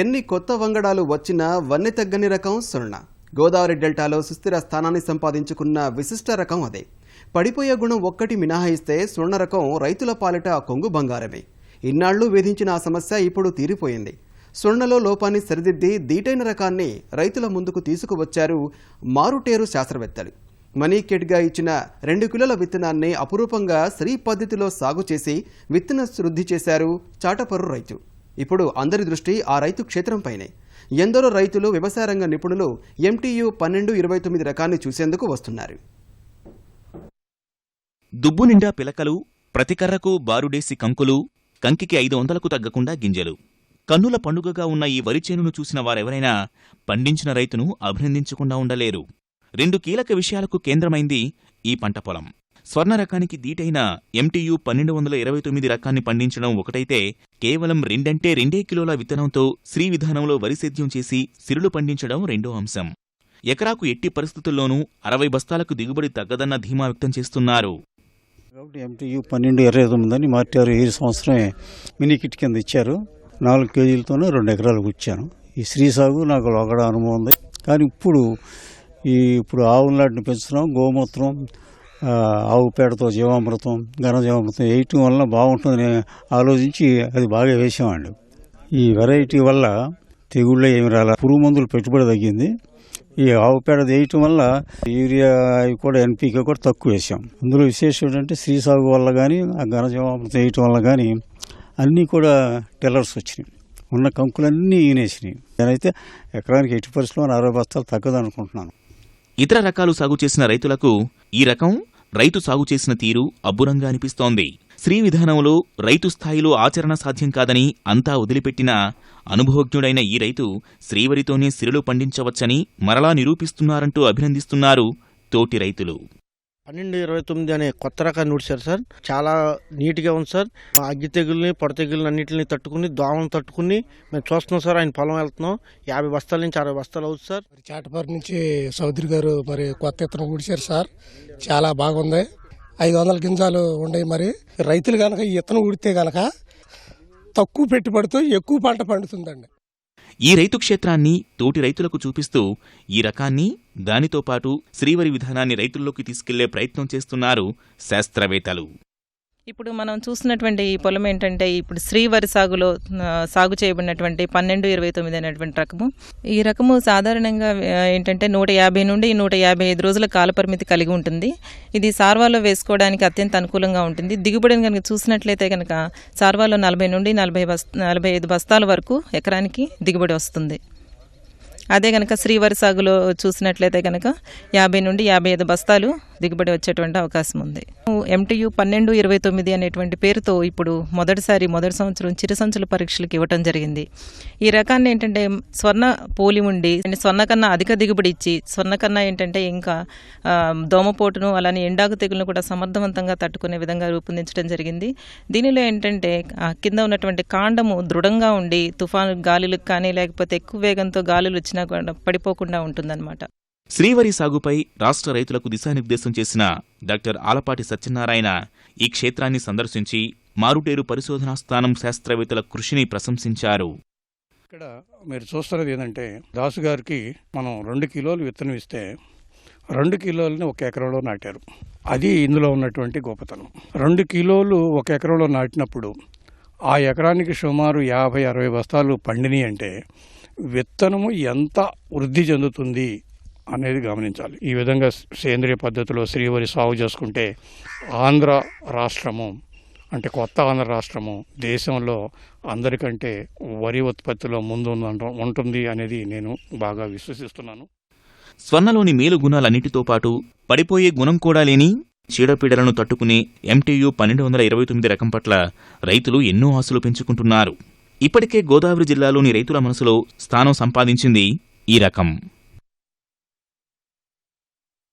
ఎన్ని కొత్త వంగడాలు వచ్చినా వన్నె తగ్గని రకం స్వర్ణ. గోదావరి డెల్టాలో సుస్థిర స్థానాన్ని సంపాదించుకున్న విశిష్ట రకం అదే. పడిపోయే గుణం ఒక్కటి మినహాయిస్తే స్వర్ణ రకం రైతుల పాలిట కొంగు బంగారమే. ఇన్నాళ్ళు వేధించిన ఆ సమస్య ఇప్పుడు తీరిపోయింది. స్వర్ణలో లోపాన్ని సరిదిద్ది దీటైన రకాన్ని రైతుల ముందుకు తీసుకువచ్చారు మారుటేరు శాస్త్రవేత్తలు. మనీ కిట్గా ఇచ్చిన రెండు కిలోల విత్తనాన్ని అపురూపంగా శ్రీ పద్ధతిలో సాగు చేసి విత్తన శుద్ధి చేశారు చాటపర్రు రైతు. ఇప్పుడు అందరి దృష్టి ఆ రైతు క్షేత్రంపైనే ఎందరో రైతులు వ్యవసాయ రంగ నిపుణులు ఎంటీయు పన్నెండు ఇరవై తొమ్మిది రకాన్ని చూసేందుకు వస్తున్నారు. దుబ్బు నిండా పిలకలు ప్రతికర్రకు బారుడేసి కంకులు కంకికి ఐదు వందలకు తగ్గకుండా గింజలు. కన్నుల పండుగగా ఉన్న ఈ వరి చేనును చూసిన వారెవరైనా పండించిన రైతును అభినందించకుండా ఉండలేరు. రెండు కీలక విషయాలకు కేంద్రమైంది ఈ పంట పొలం. స్వర్ణ రకానికి దీటైన ఎంటీయు పన్నెండు వందల ఇరవై తొమ్మిది రకాన్ని పండించడం ఒకటైతే కేవలం రెండంటే రెండే కిలోల విత్తనంతో శ్రీ విధానంలో వరి సేద్యం చేసి సిరులు పండించడం రెండో అంశం. ఎకరాకు ఎట్టి పరిస్థితుల్లోనూ అరవై బస్తాలకు దిగుబడి తగ్గదన్న ధీమా వ్యక్తం చేస్తున్నారు. కాబట్టి ఎంటీయు పన్నెండు ఇరవై తొమ్మిది మార్చారు. ఈ సంవత్సరమే మినీ కిట్ కింద ఇచ్చారు. నాలుగు కేజీలతోనే రెండు ఎకరాలకు ఇచ్చాను. ఈ శ్రీ సాగు నాకు ఒకడ అనుభవం ఉంది. కానీ ఇప్పుడు ఈ ఇప్పుడు ఆవుల నాటిని పెంచుతున్నాం గోమూత్రం ఆవు పేడతో జీవామృతం ఘన జీవామృతం వేయటం వల్ల బాగుంటుందని ఆలోచించి అది బాగా వేసామండి ఈ వెరైటీ వల్ల తెగుళ్ళ ఏమి రాల పురుగు మందులు పెట్టుబడి తగ్గింది. ఈ ఆవు పేడ వేయటం వల్ల యూరియా కూడా ఎన్పీకే కూడా తక్కువ వేసాం. అందులో విశేషం ఏంటంటే శ్రీ సాగు వల్ల కానీ ఆ ఘనజీవామృతం వేయటం వల్ల కానీ అన్నీ కూడా టెల్లర్స్ వచ్చినాయి. ఉన్న కంకులన్నీ ఈనేసినాయి. నేనైతే ఎకరానికి ఎట్టి పరిస్థితుల్లో అరవై బస్తాలు తగ్గదు అనుకుంటున్నాను ఇతర రకాలు సాగు చేసిన రైతులకు ఈ రకం రైతు సాగు చేసిన తీరు అబ్బురంగా అనిపిస్తోంది. శ్రీ విధానంలో రైతు స్థాయిలో ఆచరణ సాధ్యం కాదని అంతా వదిలిపెట్టినా అనుభవజ్ఞుడైన ఈ రైతు శ్రీవరితోనే సిరులు పండించవచ్చని మరలా నిరూపిస్తున్నారంటూ అభినందిస్తున్నారు తోటి రైతులు. పన్నెండు ఇరవై తొమ్మిది అనే కొత్త రకాన్ని నూడిశారు సార్. చాలా నీట్గా ఉంది సార్. అగ్గి తెగుల్ని పొడ తెగుల్ని అన్నింటిని తట్టుకుని దోమలను తట్టుకుని మేము చూస్తున్నాం సార్. ఆయన పొలం వెళ్తున్నాం. యాభై బస్తాల నుంచి అరవై బస్తాలు అవుతుంది సార్. మరి చాటపారు నుంచి చౌదరి గారు మరి కొత్త ఇత్తనం ఊడిచారు సార్. చాలా బాగుంది. ఐదు వందల గింజాలు ఉన్నాయి మరి. రైతులు కనుక ఈ ఇతను ఊడితే కనుక తక్కువ పెట్టుబడితో ఎక్కువ పంట పండుతుందండి. ఈ రైతు క్షేత్రాన్ని తోటి రైతులకు చూపిస్తూ ఈ రకాన్ని దానితో పాటు శ్రీవరి విధానాన్ని రైతుల్లోకి తీసుకెళ్ళే ప్రయత్నం చేస్తున్నారు శాస్త్రవేత్తలు. ఇప్పుడు మనం చూసినటువంటి ఈ పొలం ఏంటంటే ఇప్పుడు శ్రీవరి సాగులో సాగు చేయబడినటువంటి పన్నెండు ఇరవై తొమ్మిది అనేటువంటి రకము. ఈ రకము సాధారణంగా ఏంటంటే నూట యాభై నుండి నూట యాభై ఐదు రోజుల కాలపరిమితి కలిగి ఉంటుంది. ఇది సార్వాలో వేసుకోవడానికి అత్యంత అనుకూలంగా ఉంటుంది. దిగుబడిని కనుక చూసినట్లయితే కనుక సార్వాలో నలభై నుండి నలభై బస్ నలభై ఐదు బస్తాల వరకు ఎకరానికి దిగుబడి వస్తుంది. అదే కనుక శ్రీవరి సాగులో చూసినట్లయితే కనుక యాభై నుండి యాభై ఐదు బస్తాలు దిగుబడి వచ్చేటువంటి అవకాశం ఉంది. ఎంటీయు పన్నెండు ఇరవై తొమ్మిది అనేటువంటి పేరుతో ఇప్పుడు మొదటిసారి మొదటి సంవత్సరం చిరుసంచుల పరీక్షలకు ఇవ్వటం జరిగింది. ఈ రకాన్ని ఏంటంటే స్వర్ణ పోలి ఉండి స్వర్ణ కన్నా అధిక దిగుబడి ఇచ్చి స్వర్ణ కన్నా ఏంటంటే ఇంకా దోమపోటును అలానే ఎండాకు తెగులను కూడా సమర్థవంతంగా తట్టుకునే విధంగా రూపొందించడం జరిగింది. దీనిలో ఏంటంటే కింద ఉన్నటువంటి కాండము దృఢంగా ఉండి తుఫాను గాలులకు కానీ లేకపోతే ఎక్కువ వేగంతో గాలులు వచ్చి వచ్చినా కూడా పడిపోకుండా ఉంటుందన్నమాట. శ్రీవరి సాగుపై రాష్ట్ర రైతులకు దిశానిర్దేశం చేసిన డాక్టర్ ఆలపాటి సత్యనారాయణ ఈ క్షేత్రాన్ని సందర్శించి మారుటేరు పరిశోధనా స్థానం శాస్త్రవేత్తల కృషిని ప్రశంసించారు. ఇక్కడ మీరు చూస్తున్నది ఏంటంటే దాసు గారికి మనం రెండు కిలోలు విత్తనం ఇస్తే రెండు కిలోలని ఒక ఎకరంలో నాటారు. అది ఇందులో ఉన్నటువంటి గొప్పతనం. రెండు కిలోలు ఒక ఎకరంలో నాటినప్పుడు ఆ ఎకరానికి సుమారు యాభై అరవై బస్తాలు పండినాయి అంటే విత్తనము ఎంత వృద్ధి చెందుతుంది అనేది గమనించాలి. ఈ విధంగా సేంద్రియ పద్ధతిలో శ్రీవరి సాగు చేసుకుంటే ఆంధ్ర రాష్ట్రము అంటే కొత్త ఆంధ్ర రాష్ట్రము దేశంలో అందరికంటే వరి ఉత్పత్తిలో ముందు ఉంటుంది అనేది నేను బాగా విశ్వసిస్తున్నాను. స్వర్ణలోని మేలు గుణాలన్నిటితో పాటు పడిపోయే గుణం కూడా లేని చీడపీడలను తట్టుకునే ఎంటీయు పన్నెండు వందల ఇరవై తొమ్మిది రకం పట్ల రైతులు ఎన్నో ఆశలు పెంచుకుంటున్నారు. ఇప్పటికే గోదావరి జిల్లాలోని రైతుల మనసులో స్థానం సంపాదించింది ఈ రకం.